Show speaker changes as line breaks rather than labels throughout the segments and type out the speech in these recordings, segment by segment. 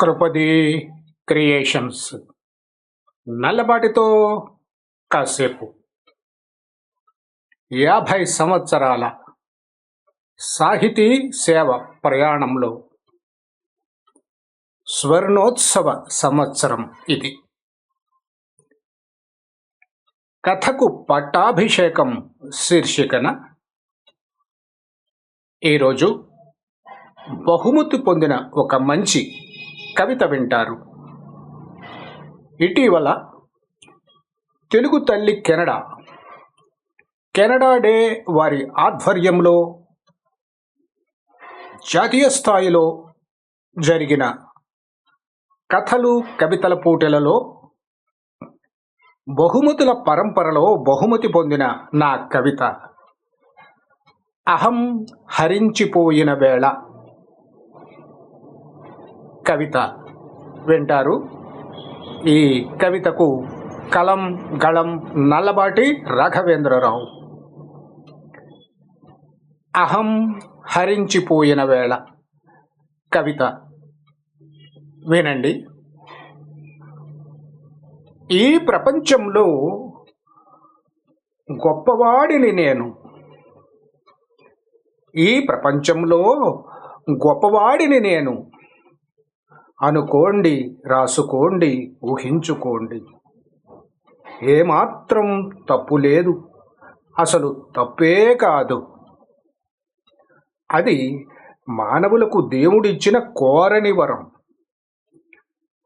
కృపది creations. నల్లబాటితో కాసేపు. యాభై సంవత్సరాల సాహితీ సేవ ప్రయాణంలో స్వర్ణోత్సవ సంవత్సరం ఇది. కథకు పట్టాభిషేకం శీర్షికన ఈరోజు బహుమతి పొందిన ఒక మంచి కవిత వింటారు. ఇటీవల తెలుగు తల్లి కెనడా. కెనడా డే వారి ఆధ్వర్యంలో జాతీయ స్థాయిలో జరిగిన కథలు కవితల పోటీలలో బహుమతుల పరంపరలో బహుమతి పొందిన నా కవిత. అహం హరించిపోయిన వేళ కవిత వింటారు. ఈ కవితకు కలం గళం నల్లబాటి రాఘవేంద్రరావు. అహం హరించిపోయిన వేళ. కవిత వినండి. ఈ ప్రపంచంలో గొప్పవాడిని నేను. ఈ ప్రపంచంలో గొప్పవాడిని నేను. అనుకోండి రాసుకోండి ఊహించుకోండి. ఏమాత్రం తప్పు లేదు. అసలు తప్పే కాదు. అది మానవులకు దేవుడిచ్చిన కోరని వరం.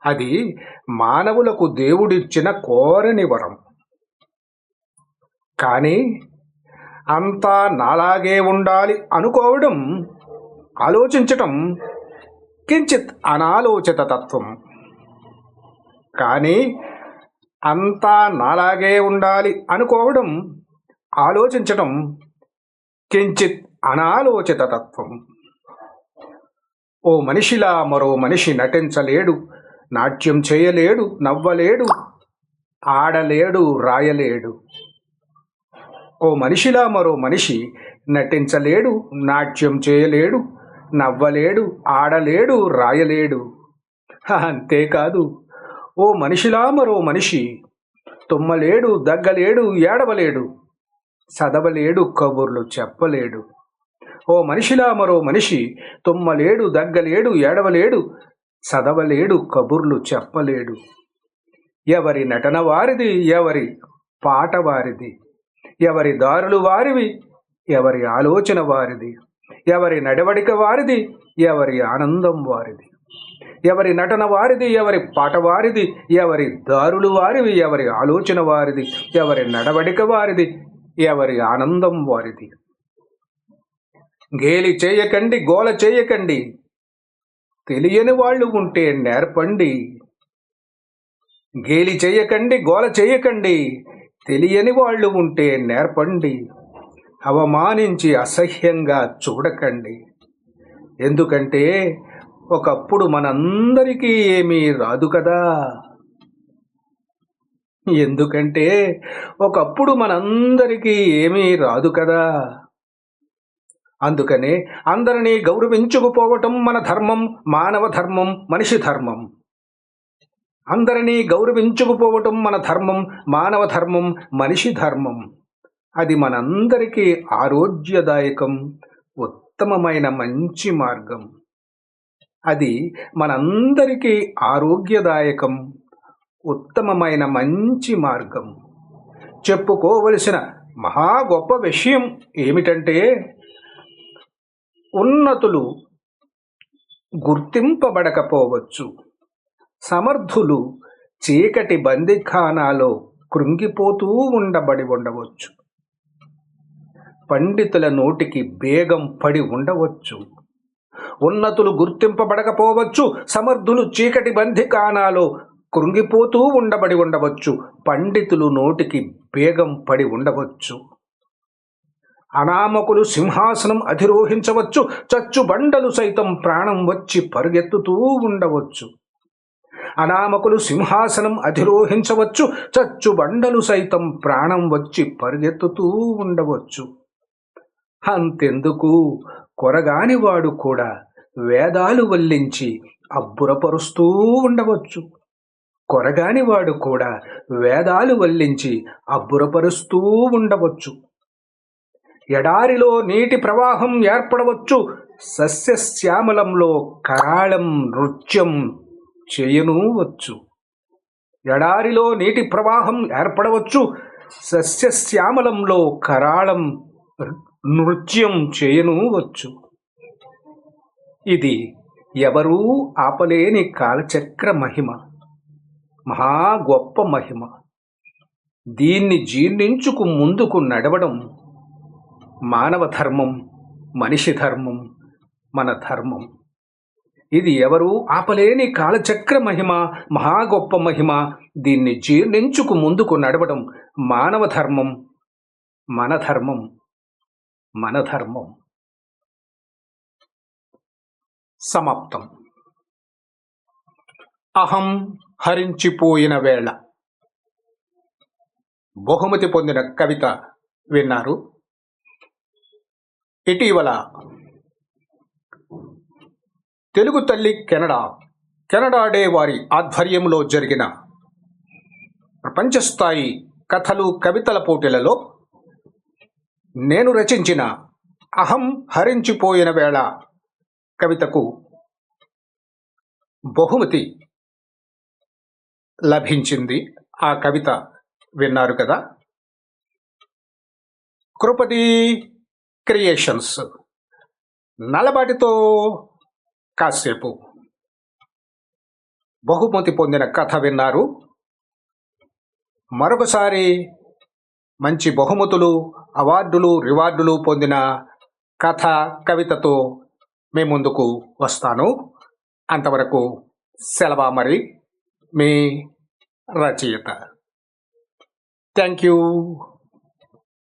అది మానవులకు దేవుడిచ్చిన కోరని వరం. కానీ అంతా నాలాగే ఉండాలి అనుకోవడం ఆలోచించటం కించిత్ అనాలోచిత తత్వం. కానీ అంతా నాలాగే ఉండాలి అనుకోవడం ఆలోచించటం కించిత్ అనాలోచిత తత్వం. ఓ మనిషిలా మరో మనిషి నటించలేడు నాట్యం చేయలేడు నవ్వలేడు ఆడలేడు రాయలేడు. ఓ మనిషిలా మరో మనిషి నటించలేడు నాట్యం చేయలేడు నవ్వలేడు ఆడలేడు రాయలేడు. అంతేకాదు. ఓ మనిషిలా మరో మనిషి. తుమ్మలేడు దగ్గలేడు ఏడవలేడు. చదవలేడు కబుర్లు చెప్పలేడు. ఓ మనిషిలా మరో మనిషి. తుమ్మలేడు దగ్గలేడు ఏడవలేడు. చదవలేడు కబుర్లు చెప్పలేడు. ఎవరి నటన వారిది ఎవరి పాట వారిది. ఎవరి దారులు వారివి ఎవరి ఆలోచన వారిది. ఎవరి నడవడిక వారిది ఎవరి ఆనందం వారిది. ఎవరి నటన వారిది ఎవరి పాట వారిది ఎవరి దారులు వారివి ఎవరి ఆలోచన వారిది ఎవరి నడవడిక వారిది ఎవరి ఆనందం వారిది. గేలి చేయకండి గోల చేయకండి తెలియని వాళ్ళు ఉంటే నేర్పండి. గేలి చేయకండి గోల చేయకండి తెలియని వాళ్ళు ఉంటే నేర్పండి. అవమానించి అసహ్యంగా చూడకండి. ఎందుకంటే ఒకప్పుడు మనందరికీ ఏమీ రాదు కదా. ఎందుకంటే ఒకప్పుడు మనందరికీ ఏమీ రాదు కదా. అందుకనే అందరినీ గౌరవించుకుపోవటం మన ధర్మం మానవ ధర్మం మనిషి ధర్మం. అందరినీ గౌరవించుకుపోవటం మన ధర్మం మానవ ధర్మం మనిషి ధర్మం. అది మనందరికీ ఆరోగ్యదాయకం ఉత్తమమైన మంచి మార్గం. అది మనందరికీ ఆరోగ్యదాయకం ఉత్తమమైన మంచి మార్గం. చెప్పుకోవలసిన మహా గొప్ప విషయం ఏమిటంటే ఉన్నతులు గుర్తింపబడకపోవచ్చు. సమర్థులు చీకటి బందిఖానాలో కృంగిపోతూ ఉండబడి ఉండవచ్చు. పండితుల నోటికి బేగం పడి ఉండవచ్చు. ఉన్నతులు గుర్తింపబడకపోవచ్చు. సమర్థులు చీకటి బంధికానాలో కృంగిపోతూ ఉండబడి ఉండవచ్చు. పండితులు నోటికి బేగం పడి ఉండవచ్చు. అనామకులు సింహాసనం అధిరోహించవచ్చు. చచ్చు బండలు సైతం ప్రాణం వచ్చి పరుగెత్తుతూ ఉండవచ్చు. అనామకులు సింహాసనం అధిరోహించవచ్చు. చచ్చు బండలు సైతం ప్రాణం వచ్చి పరుగెత్తుతూ ఉండవచ్చు. అంతెందుకు కొరగానివాడు కూడా వేదాలు వల్లించి అబ్బురపరుస్తూ ఉండవచ్చు. కొరగాని వాడు కూడా వేదాలు వల్లించి అబ్బురపరుస్తూ ఉండవచ్చు. ఎడారిలో నీటి ప్రవాహం ఏర్పడవచ్చు. సస్యశ్యామలంలో కరాళం నృత్యం చేయనువచ్చు ఎడారిలో నీటి ప్రవాహం ఏర్పడవచ్చు. సస్యశ్యామలంలో కరాళం నృత్యం చేయనువచ్చు ఇది ఎవరూ ఆపలేని కాలచక్ర మహిమ మహా గొప్ప మహిమ. దీన్ని జీర్ణించుకు ముందుకు నడవడం మానవ ధర్మం మనిషి ధర్మం మన ధర్మం. ఇది ఎవరు ఆపలేని కాలచక్ర మహిమ మహా గొప్ప మహిమ. దీన్ని జీర్ణించుకు ముందుకు నడవడం మానవ ధర్మం మన ధర్మం. మన ధర్మం సమాప్తం. అహం హరించిపోయిన వేళ. బహుమతి పొందిన కవిత విన్నారు. ఇటీవల తెలుగు తల్లి కెనడా కెనడా డే వారి ఆధ్వర్యంలో జరిగిన ప్రపంచస్థాయి కథలు కవితల పోటీలలో నేను రచించిన అహం హరించిపోయిన వేళ కవితకు బహుమతి లభించింది. ఆ కవిత విన్నారు కదా. కృపతి క్రియేషన్స్. నలబాటితో కాసేపు బహుమతి పొందిన కథ విన్నారు. మరొకసారి మంచి బహుమతులు అవార్డులు రివార్డులు పొందిన కథ కవితతో మీ ముందుకు వస్తాను. అంతవరకు సెలవా మరి మీ రచయిత. Thank you.